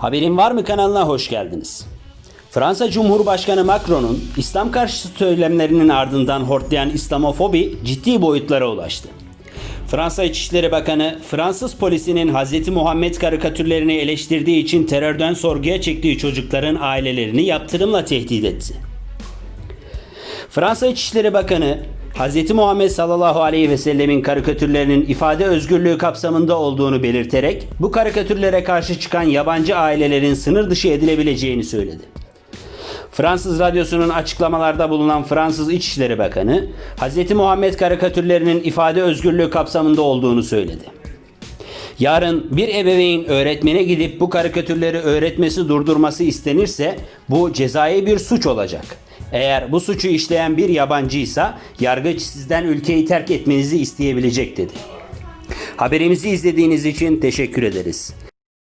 Haberin Var mı kanalına hoş geldiniz. Fransa Cumhurbaşkanı Macron'un İslam karşıtı söylemlerinin ardından hortlayan İslamofobi ciddi boyutlara ulaştı. Fransa İçişleri Bakanı, Fransız polisinin Hz. Muhammed karikatürlerini eleştirdiği için terörden sorguya çektiği çocukların ailelerini yaptırımla tehdit etti. Fransa İçişleri Bakanı Hz. Muhammed sallallahu aleyhi ve sellemin karikatürlerinin ifade özgürlüğü kapsamında olduğunu belirterek bu karikatürlere karşı çıkan yabancı ailelerin sınır dışı edilebileceğini söyledi. Fransız radyosunun açıklamalarda bulunan Fransız İçişleri Bakanı, Hz. Muhammed karikatürlerinin ifade özgürlüğü kapsamında olduğunu söyledi. Yarın bir ebeveyn öğretmene gidip bu karikatürleri öğretmesi durdurması istenirse bu cezai bir suç olacak. Eğer bu suçu işleyen bir yabancıysa yargıç sizden ülkeyi terk etmenizi isteyebilecek dedi. Haberimizi izlediğiniz için teşekkür ederiz.